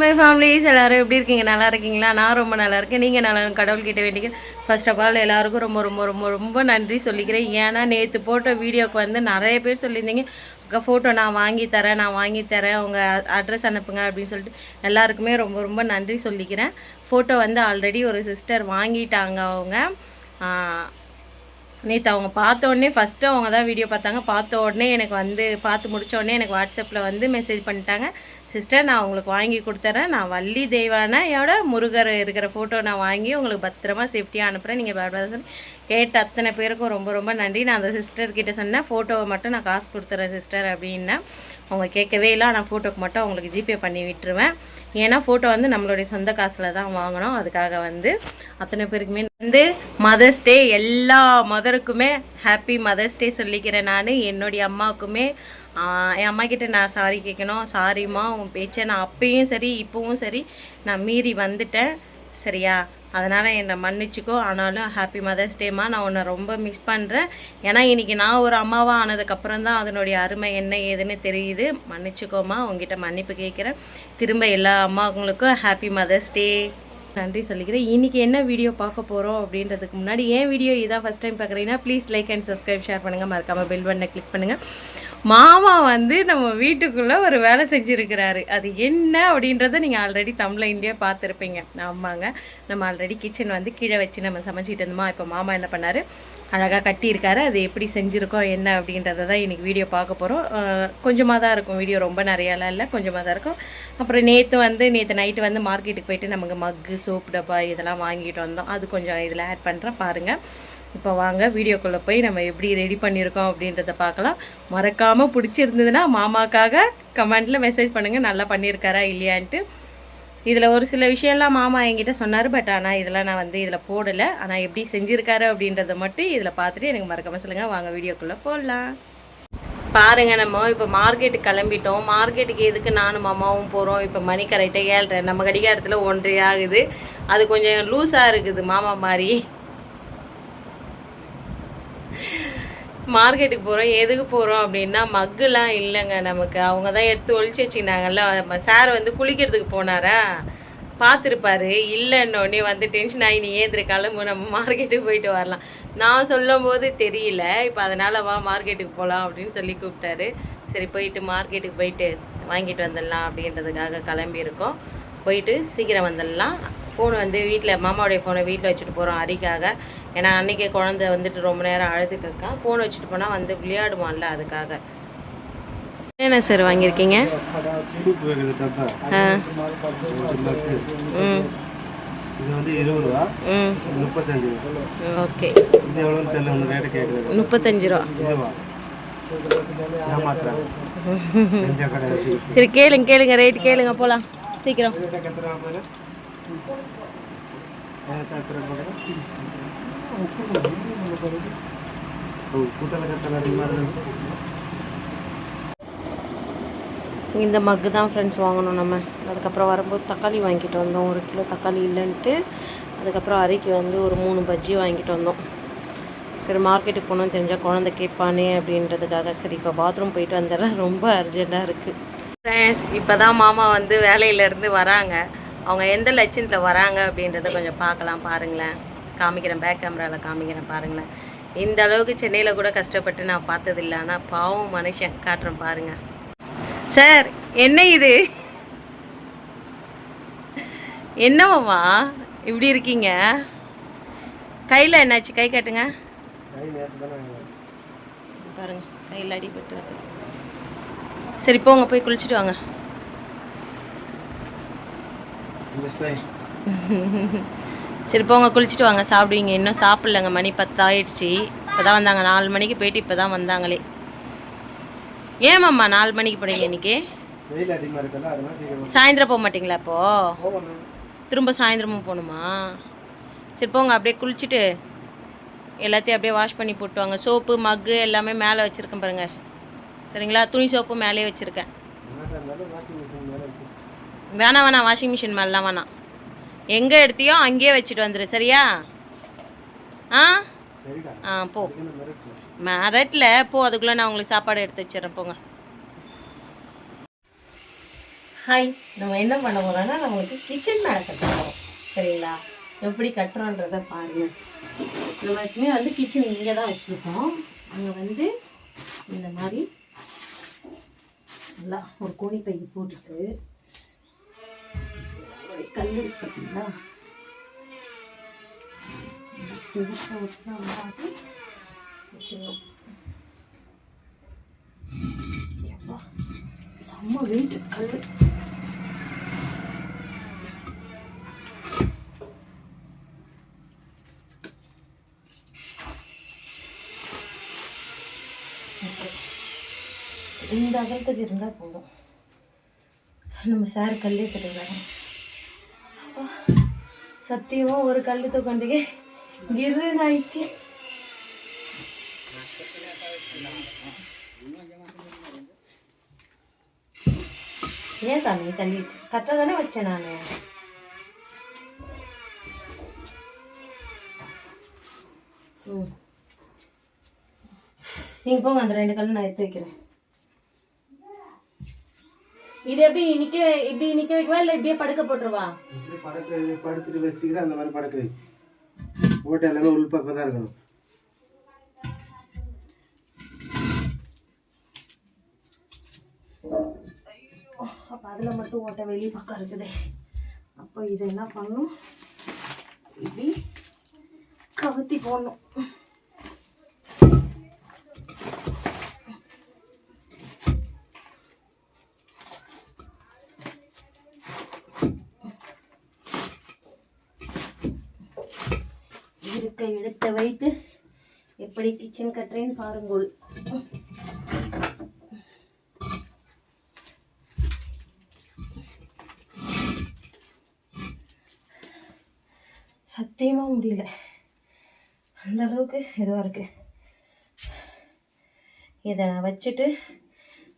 My families எல்லாரும் எப்படி இருக்கீங்க? நல்லா இருக்கீங்களா? நான் ரொம்ப நல்லா இருக்கேன். நீங்கள் நல்லா கடவுள்கிட்ட வேண்டிக்க. ஃபர்ஸ்ட் ஆஃப் ஆல் எல்லாருக்கும் ரொம்ப ரொம்ப ரொம்ப ரொம்ப நன்றி சொல்லிக்கிறேன். ஏன்னா நேற்று போட்ட வீடியோக்கு வந்து நிறைய பேர் சொல்லியிருந்தீங்க. அக்கா ஃபோட்டோ நான் வாங்கி தரேன் நான் வாங்கி தரேன். உங்கள் அட்ரஸ் அனுப்புங்க அப்படின்னு சொல்லிட்டு எல்லாருக்குமே ரொம்ப ரொம்ப நன்றி சொல்லிக்கிறேன். ஃபோட்டோ வந்து ஆல்ரெடி ஒரு சிஸ்டர் வாங்கிட்டாங்க அவங்க. நேற்று அவங்க பார்த்த உடனே ஃபஸ்ட்டு அவங்க தான் வீடியோ பார்த்தாங்க. பார்த்த உடனே எனக்கு வந்து பார்த்து முடிச்ச உடனே எனக்கு வாட்ஸ்அப்பில் வந்து மெசேஜ் பண்ணிட்டாங்க. சிஸ்டர் நான் உங்களுக்கு வாங்கி கொடுத்துறேன். நான் வள்ளி தெய்வானையோட முருகர் இருக்கிற ஃபோட்டோ நான் வாங்கி உங்களுக்கு பத்திரமா சேஃப்டியாக அனுப்புகிறேன் நீங்கள் பயப்படாத கேட்ட அத்தனை பேருக்கும் ரொம்ப ரொம்ப நன்றி. நான் அந்த சிஸ்டர்கிட்ட சொன்னேன் ஃபோட்டோவை மட்டும் நான் காசு கொடுத்துறேன் சிஸ்டர் அப்படின்னா அவங்க கேட்கவே இல்லை. ஆனால் ஃபோட்டோக்கு மட்டும் அவங்களுக்கு ஜிபே பண்ணி விட்டுருவேன். ஏன்னா ஃபோட்டோ வந்து நம்மளுடைய சொந்த காசில் தான் வாங்கினோம் அதுக்காக வந்து அத்தனை பேருக்குமே வந்து மதர்ஸ் டே எல்லா மதருக்குமே ஹாப்பி மதர்ஸ் டே சொல்லிக்கிறேன் நான். என்னுடைய அம்மாவுக்குமே என் அம்மா கிட்ட நான் சாரி கேட்கணும் சாரிம்மா உன் பேச்சை நான் அப்பயும் சரி இப்போவும் சரி நான் மீறி வந்துட்டேன். சரியா? அதனால் என்னை மன்னிச்சுக்கோ. ஆனாலும் ஹாப்பி மதர்ஸ் டேமா நான் உன்னை ரொம்ப மிஸ் பண்ணுறேன் ஏன்னா இன்னைக்கு நான் ஒரு அம்மாவாக ஆனதுக்கப்புறம் தான் அதனுடைய அருமை என்ன ஏதுன்னு தெரியுது. மன்னிச்சுக்கோமா உங்ககிட்ட மன்னிப்பு கேட்குறேன். திரும்ப எல்லா அம்மாவுங்களுக்கும் ஹாப்பி மதர்ஸ் டே நன்றி சொல்லிக்கிறேன். இன்றைக்கி என்ன வீடியோ பார்க்க போகிறோம் அப்படின்றதுக்கு முன்னாடி ஏன் வீடியோ இதான் ஃபஸ்ட் டைம் பார்க்குறீங்கன்னா please like and subscribe share பண்ணுங்கள் மறக்காமல் பெல் பட்டனை கிளிக் பண்ணுங்கள் மாமா வந்து நம்ம வீட்டுக்குள்ளே ஒரு வேலை செஞ்சுருக்கிறாரு. அது என்ன அப்படின்றத நீங்கள் ஆல்ரெடி தமிழ் இந்தியா பார்த்துருப்பீங்க. ஆமாங்க. நம்ம ஆல்ரெடி கிச்சன் வந்து கீழே வச்சு நம்ம சமைச்சிட்டு இருந்தோமா இப்போ மாமா என்ன பண்ணார்? அழகாக கட்டியிருக்காரு. அது எப்படி செஞ்சுருக்கோம் என்ன அப்படின்றத தான் இன்றைக்கி வீடியோ பார்க்க போகிறோம் கொஞ்சமாக தான் இருக்கும். வீடியோ ரொம்ப நிறையாலாம் இல்லை. கொஞ்சமாக தான் இருக்கும். அப்புறம் நேற்று வந்து நேற்று நைட்டு வந்து மார்க்கெட்டுக்கு போயிட்டு நமக்கு மக்கு சோப் டப்பா இதெல்லாம் வாங்கிட்டு வந்தோம். அது கொஞ்சம் இதில் ஆட் பண்ணுறேன் பாருங்கள் இப்போ வாங்க வீடியோக்குள்ளே போய் நம்ம எப்படி ரெடி பண்ணியிருக்கோம் அப்படின்றத பார்க்கலாம். மறக்காமல் பிடிச்சிருந்ததுன்னா மாமாக்காக கமெண்ட்டில் மெசேஜ் பண்ணுங்கள் நல்லா பண்ணியிருக்காரா இல்லையான்ட்டு. இதில் ஒரு சில விஷயம்லாம் மாமா என்கிட்ட சொன்னார். பட் ஆனால் இதெல்லாம் நான் வந்து இதில் போடலை. ஆனால் எப்படி செஞ்சுருக்காரு அப்படின்றத மட்டும் இதில் பார்த்துட்டு எனக்கு மறக்காமல் சொல்லுங்கள் வாங்க வீடியோக்குள்ளே போடலாம் பாருங்க நம்ம இப்போ மார்க்கெட்டுக்கு கிளம்பிட்டோம். மார்க்கெட்டுக்கு எதுக்கு நானும் மாமாவும் போகிறோம் இப்போ மணி கரெக்டாக ஏழ்றேன் நம்ம கடிகாரத்தில் ஒன்றே ஆகுது. அது கொஞ்சம் லூஸாக இருக்குது மாமா மாதிரி மார்க்கெட்டுக்கு போகிறோம் எதுக்கு போகிறோம் அப்படின்னா மக்குலாம் இல்லைங்க நமக்கு. அவங்க தான் எடுத்து ஒழிச்சு வச்சுக்கினாங்கல்ல சார் வந்து குளிக்கிறதுக்கு போனாரா? பார்த்துருப்பாரு. இல்லைன்னொடனே வந்து டென்ஷன் ஆகி நீ ஏந்திருக்காலும் நம்ம மார்க்கெட்டுக்கு போயிட்டு வரலாம். நான் சொல்லும் போது தெரியல. இப்போ அதனால் வா மார்க்கெட்டுக்கு போகலாம் அப்படின்னு சொல்லி கூப்பிட்டாரு. சரி போயிட்டு மார்க்கெட்டுக்கு போயிட்டு வாங்கிட்டு வந்துடலாம் அப்படின்றதுக்காக கிளம்பியிருக்கோம். போயிட்டு சீக்கிரம் வந்துடலாம். ஃபோன் வந்து வீட்டில் மாமாவுடைய ஃபோனை வீட்டில் வச்சுட்டு போகிறோம் அரிக்காக ஏன்னா அன்றைக்கே குழந்தை வந்துட்டு ரொம்ப நேரம் அழுதுட்டு இருக்கான் ஃபோன் வச்சுட்டு போனால் வந்து விளையாடுவான்ல அதுக்காக. என்ன சார் வாங்கியிருக்கீங்க? ஓகே. முப்பத்தஞ்சு ரூபா. சரி கேளுங்க கேளுங்க ரேட் கேளுங்க போகலாம் சீக்கிரம். இந்த மக்கு தான் ஃப்ரெண்ட்ஸ் வாங்கணும் நம்ம. அதுக்கப்புறம் வரும்போது தக்காளி வாங்கிட்டு வந்தோம். ஒரு கிலோ தக்காளி இல்லைன்ட்டு. அதுக்கப்புறம் அரிக்கு வந்து ஒரு மூணு பஜ்ஜி வாங்கிட்டு வந்தோம். சரி மார்க்கெட்டுக்கு போகணும்னு தெரிஞ்சால் குழந்தை கேட்பானே அப்படின்றதுக்காக சரி இப்போ பாத்ரூம் போயிட்டு வந்துடுறேன். ரொம்ப அர்ஜெண்ட்டாக இருக்குது ஃப்ரெண்ட்ஸ் இப்போ தான் மாமா வந்து வேலையிலேருந்து வராங்க. அவங்க எந்த லட்சத்தில் வராங்க அப்படின்றத கொஞ்சம் பார்க்கலாம் பாருங்களேன். காமிக்கிறேன் பேக் கேமராவில் காமிக்கிறேன் பாருங்களேன். இந்த அளவுக்கு சென்னையில் கூட கஷ்டப்பட்டு நான் பார்த்ததில்ல. ஆனால் பாவம் மனுஷன் காட்டுறேன் பாருங்கள் சார் என்ன இது? என்னவாம்மா? இப்படி இருக்கீங்க? கையில் என்னாச்சு? கை காட்டுங்க. பாருங்க கையில் அடிபட்டு சரி போங்க போய் குளிச்சுட்டு வாங்க இந்த ஸ்டைல் சரி போங்க குளிச்சுட்டு வாங்க. சாப்பிடுவீங்க. இன்னும் சாப்பிட்லங்க. மணி பத்து ஆயிடுச்சு இப்போ தான் வந்தாங்க. நாலு மணிக்கு போயிட்டு இப்போ தான் வந்தாங்களே ஏமாம்மா நாலு மணிக்கு போனீங்க இன்னைக்கு? சாயந்தரம் போக மாட்டீங்களா போகணும். திரும்ப சாயந்தரமும் போகணுமா? சரி போங்க. அப்படியே குளிச்சுட்டு எல்லாத்தையும் அப்படியே வாஷ் பண்ணி போட்டு வாங்க. சோப்பு மக்கு எல்லாமே மேலே வச்சுருக்கேன் பாருங்க. சரிங்களா? துணி சோப்பு மேலேயே வச்சுருக்கேன். வேணாம் வேணாம் வாஷிங் மிஷின் மேலாம் வேணாம். எங்கே எடுத்தியோ அங்கேயே வச்சுட்டு வந்துடு சரியா? ஆ? சரிடா. ஆ போ. மிரட்டல? போ அதுக்குள்ளே நான் உங்களுக்கு சாப்பாடு எடுத்து வச்சிடுறேன் போங்க. ஹாய் நம்ம என்ன பண்ண போறோம்னா நம்மளுக்கு கிச்சன் மேலே கட்ட போகிறோம் சரிங்களா? எப்படி கட்டுறோன்றத பாருங்க. நம்ம எப்பவுமே வந்து கிச்சன் இங்கே தான் வச்சுருக்கோம். அங்கே வந்து இந்த மாதிரி நல்லா ஒரு கோணி பை போட்டுட்டு ஒரு கல் இருக்கு பார்த்தீங்களா வச்சிடணும் செம்ம வெயிட் கல் இந்த அகலத்துக்கு இருந்தால் போதும். நம்ம சார் கல்லே கிடையாது சத்தியமாக ஒரு கல் தூக்கண்டிಗೆ கிருன்னு ஆயிடுச்சு. ஏன் சாமி தள்ளிடுச்சு? கரெக்டாக தானே வச்சேன் நான்? ம். நீங்கள் போங்க அந்த ரெண்டு கல் நான் எடுத்து வைக்கிறேன். இது எப்படி நிக்க இப்படி நிக்க வைக்கவா? இல்லை இப்படியே படுக்க போட்டுருவா? இப்படி படுக்க படுத்துட்டு வச்சுக்கிட்டு அந்த மாதிரி படுக்க வை ஓட்டை எல்லாமே உள் பக்கம் தான் இருக்கணும் அப்போ அதில் மட்டும் ஓட்டை வெளியே பக்கம் இருக்குதே. அப்போ இதை என்ன பண்ணும்? இப்படி கவுத்தி போடணும். அடுக்கை எடுத்து வைத்து எப்படி கிச்சன் கட்டுறேன்னு பாருங்கள் சத்தியமாக முடியல. அந்த அளவுக்கு இதுவாக இருக்கு. இதை நான் வச்சுட்டு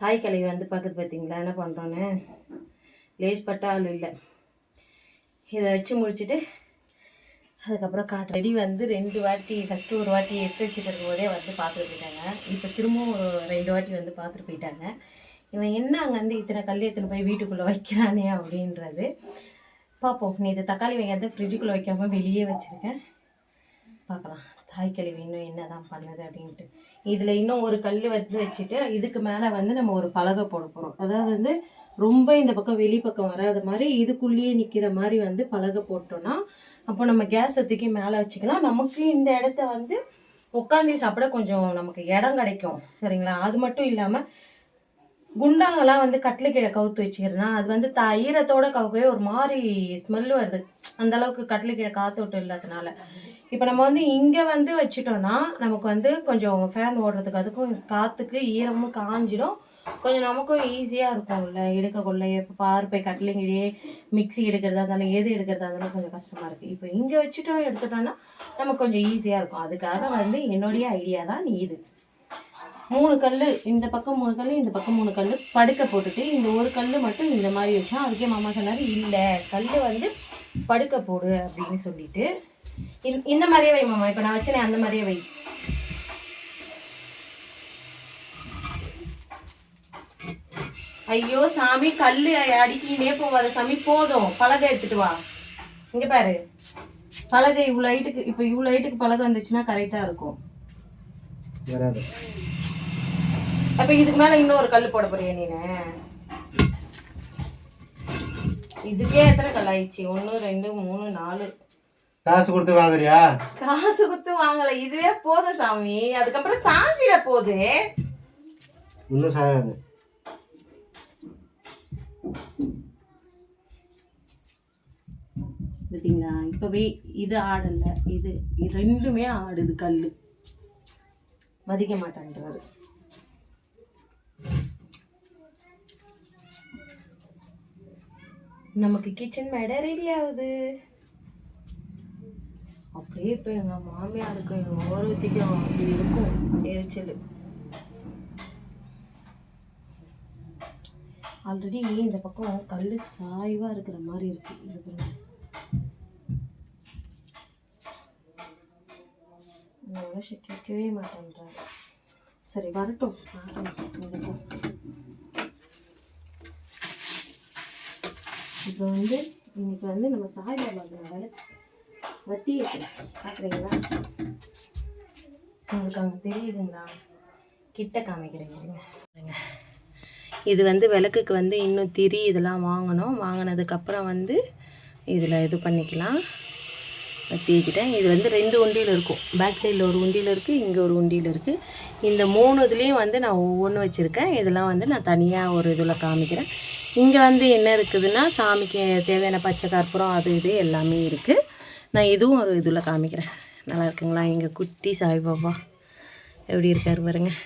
தாய் கழுவி வந்து பார்க்குது பார்த்தீங்களா? என்ன பண்ணுறோன்னு லேஸ் பட்டால் ஆள் இல்லை. இதை வச்சு முடிச்சுட்டு அதுக்கப்புறம் காட்டு ரெடி வந்து ரெண்டு வாட்டி ஃபஸ்ட்டு ஒரு வாட்டி எடுத்து வச்சுட்டு இருக்கும்போதே வந்து பார்த்துட்டு போயிட்டாங்க. இப்போ திரும்பவும் ஒரு ரெண்டு வாட்டி வந்து பார்த்துட்டு போயிட்டாங்க. இவன் என்ன அங்கே வந்து இத்தனை கல் எத்தனை போய் வீட்டுக்குள்ளே வைக்கிறானே அப்படின்றது. பார்ப்போம். நீ இது தக்காளி வெங்காயத்தை ஃப்ரிட்ஜுக்குள்ளே வைக்காமல் வெளியே வச்சுருக்கேன். பார்க்கலாம். தாய் இன்னும் என்ன தான் பண்ணுது அப்படின்ட்டு. இதில் இன்னும் ஒரு கல் வந்து வச்சுட்டு இதுக்கு மேலே வந்து நம்ம ஒரு பலகை போட போகிறோம் அதாவது வந்து ரொம்ப இந்த பக்கம் வெளி பக்கம் வராத மாதிரி இதுக்குள்ளேயே நிற்கிற மாதிரி வந்து பலகை போட்டோன்னா அப்போ நம்ம கேஸ் தூக்கி மேலே வச்சுக்கலாம். நமக்கு இந்த இடத்த வந்து உட்காந்து சாப்பிட கொஞ்சம் நமக்கு இடம் கிடைக்கும். சரிங்களா? அது மட்டும் இல்லாமல் குண்டாங்கெல்லாம் வந்து கட்டில் கீழே கவுத்து வச்சுக்கிறேன்னா அது வந்து த ஈரத்தோட கவுக்கவே ஒரு மாதிரி ஸ்மெல் வருது. அந்த அளவுக்கு கீழே காற்று விட்டு இல்லாதனால. இப்போ நம்ம வந்து இங்கே வந்து வச்சுட்டோம்னா நமக்கு வந்து கொஞ்சம் ஃபேன் ஓடுறதுக்கு அதுக்கும் காற்றுக்கு ஈரமும் காஞ்சிடும். கொஞ்சம் நமக்கும் ஈஸியாக இருக்கும்ல. எடுக்கக்குள்ள இப்போ பார்ப்பை கட்லிங்கிடையே மிக்சி மிக்ஸி எடுக்கிறதா இருந்தாலும் எது எடுக்கிறதா இருந்தாலும் கொஞ்சம் கஷ்டமாக இருக்குது இப்போ இங்கே வச்சுட்டோம் எடுத்துட்டோன்னா நமக்கு கொஞ்சம் ஈஸியாக இருக்கும். அதுக்காக வந்து என்னுடைய ஐடியா தான் நீ இது. மூணு கல் இந்த பக்கம் மூணு கல் இந்த பக்கம் மூணு கல் படுக்க போட்டுட்டு இந்த ஒரு கல் மட்டும் இந்த மாதிரி வச்சோம் அதுக்கே மாமா சொன்னார் இல்லை கல் வந்து படுக்க போடு அப்படின்னு சொல்லிட்டு. இந்த- இந்த மாதிரியே வை மாமா. இப்போ நான் வச்சேனே அந்த மாதிரியே வை. ஐயோ சாமி கல் அடிக்கினே போவாத சாமி போதும். பலகை எடுத்துட்டு வா. இங்க பாரு. பலகை இவ்வளோ ஹைட்டுக்கு இப்போ இவ்வளோ ஹைட்டுக்கு பலகை வந்துச்சுன்னா கரெக்டாக இருக்கும். அப்ப இதுக்கு மேல இன்னொரு கல் போட போறியா நீனு? இதுக்கே எத்தனை கல் ஆயிடுச்சு? ஒன்று ரெண்டு மூணு நாலு. காசு கொடுத்து வாங்குறியா? காசு குத்து வாங்கல. இதுவே போதும் சாமி. அதுக்கப்புறம் சாஞ்சிட போகுது. இன்னும் சாயாது. பார்த்தீங்களா இப்பவே இது ஆடல. இது ரெண்டுமே ஆடுது கல் மதிக்க மாட்டேன்றாரு. நமக்கு கிச்சன் மேடை ரெடி ஆகுது. அப்படியே இப்போ எங்கள் மாமியாருக்கும் எங்கள் ஓரத்திக்கும் அப்படி இருக்கும் எரிச்சல். ஆல்ரெடி இந்த பக்கம் கல் சாய்வாக இருக்கிற மாதிரி இருக்கு. இது பாருங்க. இந்த மனுஷன் கேட்கவே மாட்டேன்றாங்க சரி வரட்டும். வரட்டும், இப்போ வந்து இன்னைக்கு வந்து நம்ம சாய்பாபாக்கு வேலை வத்தி பார்க்குறீங்களா உங்களுக்கு அங்கே தெரியுதுங்களா? கிட்ட காமிக்கிறீங்க. இது வந்து விளக்குக்கு வந்து இன்னும் திரி இதெல்லாம் வாங்கணும். வாங்கினதுக்கப்புறம் வந்து இதில் இது பண்ணிக்கலாம். தேய்க்கிட்டேன் இது வந்து ரெண்டு உண்டியில் இருக்கும். பேக் சைடில் ஒரு உண்டியில் இருக்குது இங்கே ஒரு உண்டியில் இருக்குது இந்த மூணு இதுலேயும் வந்து நான் ஒவ்வொன்று வச்சுருக்கேன். இதெல்லாம் வந்து நான் தனியாக ஒரு இதில் காமிக்கிறேன். இங்கே வந்து என்ன இருக்குதுன்னா சாமிக்கு தேவையான பச்சை கற்பூரம் அது இது எல்லாமே இருக்குது நான் இதுவும் ஒரு இதில் காமிக்கிறேன். நல்லா இருக்குங்களா? இங்கே குட்டி சாய்பாபா எப்படி இருக்காரு பாருங்கள்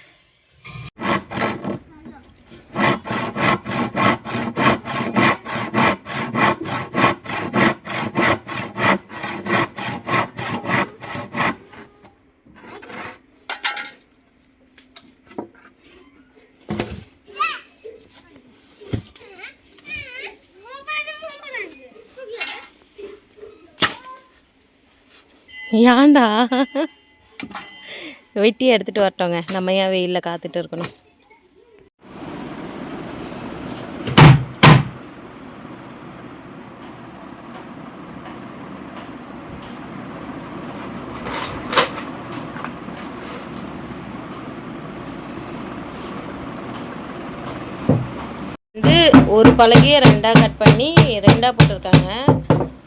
ஏண்டா வெட்டி எடுத்துகிட்டு வரட்டோங்க நம்ம ஏன் வெயிலில் காத்துட்டு இருக்கணும்? வந்து ஒரு பழகியை ரெண்டாக கட் பண்ணி ரெண்டாக போட்டிருக்காங்க.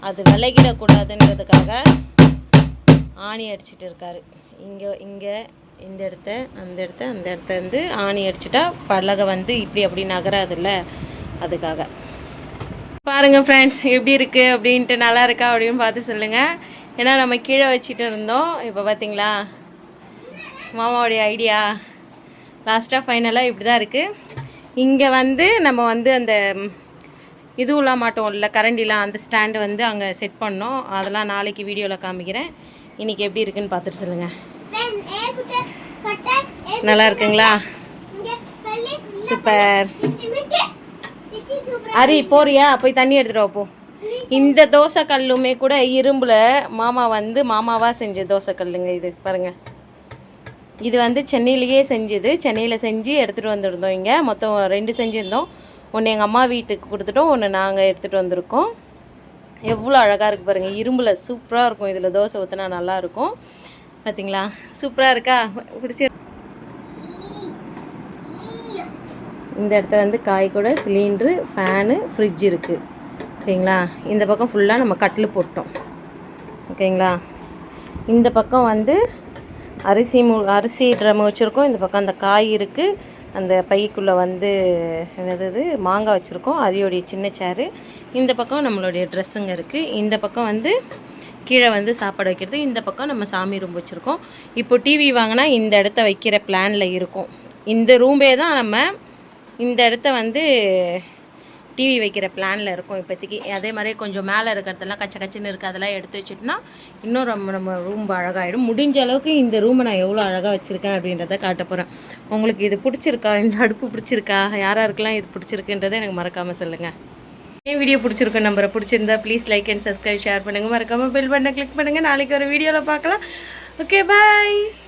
அது விலகிடக்கூடாதுன்றதுக்காக ஆணி அடிச்சிட்டு இருக்காரு. இங்கே இங்கே இந்த இடத்த அந்த இடத்த அந்த இடத்த வந்து ஆணி அடிச்சிட்டா பலகை வந்து இப்படி அப்படி நகராதுல்ல? அதுக்காக. பாருங்கள் ஃப்ரெண்ட்ஸ் எப்படி இருக்குது அப்படின்ட்டு நல்லா இருக்கா? அப்படின்னு பார்த்து சொல்லுங்கள் ஏன்னா நம்ம கீழே வச்சுட்டு இருந்தோம். இப்போ பார்த்தீங்களா மாமாவுடைய ஐடியா லாஸ்ட்டாக ஃபைனலாக இப்படி தான் இருக்குது இங்கே வந்து நம்ம வந்து அந்த இதுவெலாம் மாட்டோம் இல்லை கரண்டிலாம் அந்த ஸ்டாண்டு வந்து அங்கே செட் பண்ணோம். அதெல்லாம் நாளைக்கு வீடியோவில் காமிக்கிறேன். இன்னைக்கு எப்படி இருக்குன்னு பார்த்துட்டு சொல்லுங்கள் நல்லா இருக்குங்களா? சூப்பர். அரி போறியா? போய் தண்ணி எடுத்துட்டு வா போ. இந்த தோசை கல்லுமே கூட இரும்புல மாமா வந்து மாமாவா செஞ்ச தோசை கல்லுங்க இது பாருங்க. இது வந்து சென்னையிலேயே செஞ்சது. சென்னையில் செஞ்சு எடுத்துகிட்டு வந்திருந்தோம் இங்கே. மொத்தம் ரெண்டு செஞ்சுருந்தோம். ஒன்று எங்கள் அம்மா வீட்டுக்கு கொடுத்துட்டோம் ஒன்று நாங்கள் எடுத்துகிட்டு வந்திருக்கோம். எவ்வளோ அழகாக இருக்குது பாருங்கள் இரும்பில் சூப்பராக இருக்கும். இதில் தோசை ஊற்றினா நல்லாயிருக்கும் பார்த்தீங்களா சூப்பராக இருக்கா? பிடிச்சி இந்த இடத்துல வந்து காய் கூட சிலிண்ட்ரு ஃபேனு ஃப்ரிட்ஜ் இருக்குது ஓகேங்களா? இந்த பக்கம் ஃபுல்லாக நம்ம கட்டில் போட்டோம். ஓகேங்களா? இந்த பக்கம் வந்து அரிசி மு அரிசி ட்ரம் வச்சுருக்கோம். இந்த பக்கம் அந்த காய் இருக்குது அந்த பைக்குள்ளே வந்து என்னது மாங்காய் வச்சுருக்கோம். அதையோடைய சின்ன சேரு. இந்த பக்கம் நம்மளுடைய ட்ரெஸ்ஸுங்க இருக்குது இந்த பக்கம் வந்து கீழே வந்து சாப்பாடு வைக்கிறது. இந்த பக்கம் நம்ம சாமி ரூம் வச்சுருக்கோம். இப்போ டிவி வாங்கினா இந்த இடத்த வைக்கிற பிளானில் இருக்கும். இந்த ரூம்பே தான் நம்ம இந்த இடத்த வந்து டிவி வைக்கிற பிளானில் இருக்கும் இப்போதைக்கு. அதே மாதிரி கொஞ்சம் மேலே இருக்கிறதெல்லாம் கச்ச கச்சின்னு இருக்குது அதெல்லாம் எடுத்து வச்சுட்டோம்னா இன்னும் ரொம்ப நம்ம ரூம் அழகாகிடும் முடிஞ்ச அளவுக்கு இந்த ரூமை நான் எவ்வளோ அழகாக வச்சுருக்கேன் அப்படின்றத காட்ட போகிறேன் உங்களுக்கு இது பிடிச்சிருக்கா? இந்த அடுப்பு பிடிச்சிருக்கா? யார் இது பிடிச்சிருக்குன்றதை எனக்கு மறக்காமல் சொல்லுங்கள் ஏன் வீடியோ பிடிச்சிருக்க நம்பரை பிடிச்சிருந்தா please like and subscribe share பண்ணுங்கள் மறக்காமல் பில் பண்ண கிளிக் பண்ணுங்கள் நாளைக்கு ஒரு வீடியோவில் பார்க்கலாம். Okay bye